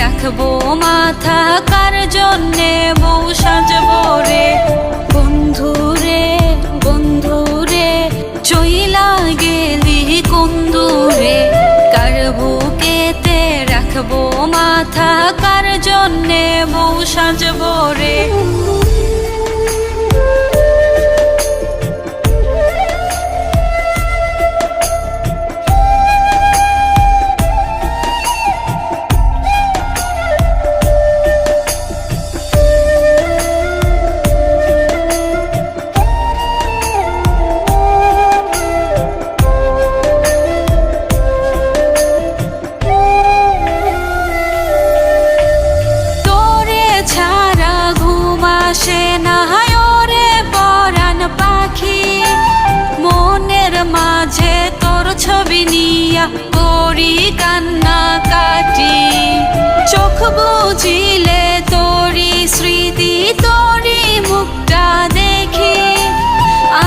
রাখব মাথা, কার জন্যে বউ সাজবো রে? বন্ধু রে বন্ধু রে, চইলা গেলি কন্দুরে। কার বুকেতে রাখব মাথা, কার জন্যে বউ সাজবো রে? কান্না কাটি, চোখ বুঝিলে তোরি স্মৃতি, তোরি মুখটা দেখি।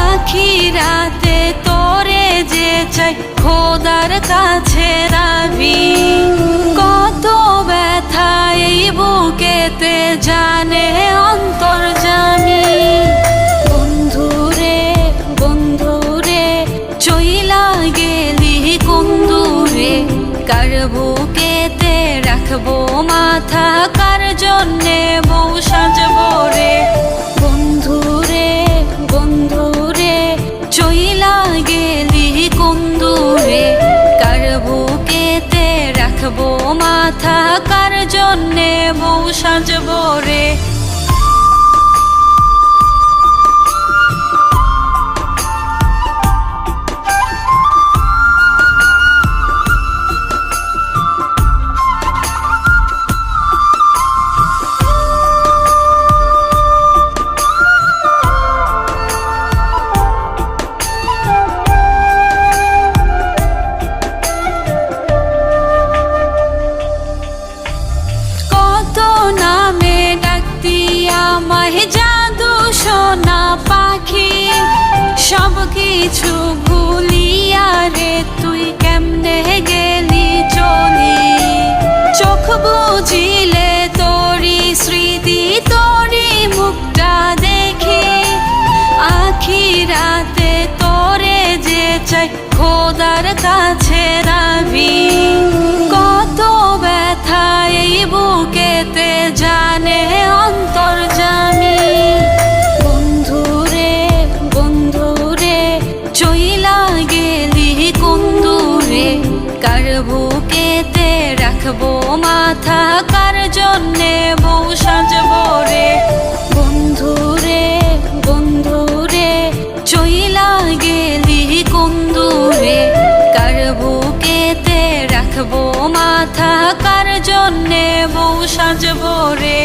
আখি রাতে তোরে যে চাই, খোদার কাছে রাবি কত ব্যথা এই বুকেতে জানে রাখব মাথা কার জন্যে? বউ সাজবো রে। বন্ধু রে বন্ধু রে। চইলা গেলি কন্দুরে কার বুকেতে রাখব মাথা কার জন্যে? বউ সাজবো রে। আমায় জাদু সোনা পাখি, সব কিছু ভুলিয়া রে, তুই কেমনে গেলি চলি? চোখ বুঝিলে তোরি স্মৃতি, তোরি মুখটা দেখি। আখি রাতে তোরে যে চাই, খোদার কাছে বুকেতে রাখব মাথা, কার জন্যে বউ সাজবো রে? বন্ধু রে চইলা গেলি কন্দুরে কার বুকেতে রাখব মাথা, কার জন্যে বউ সাজবো রে?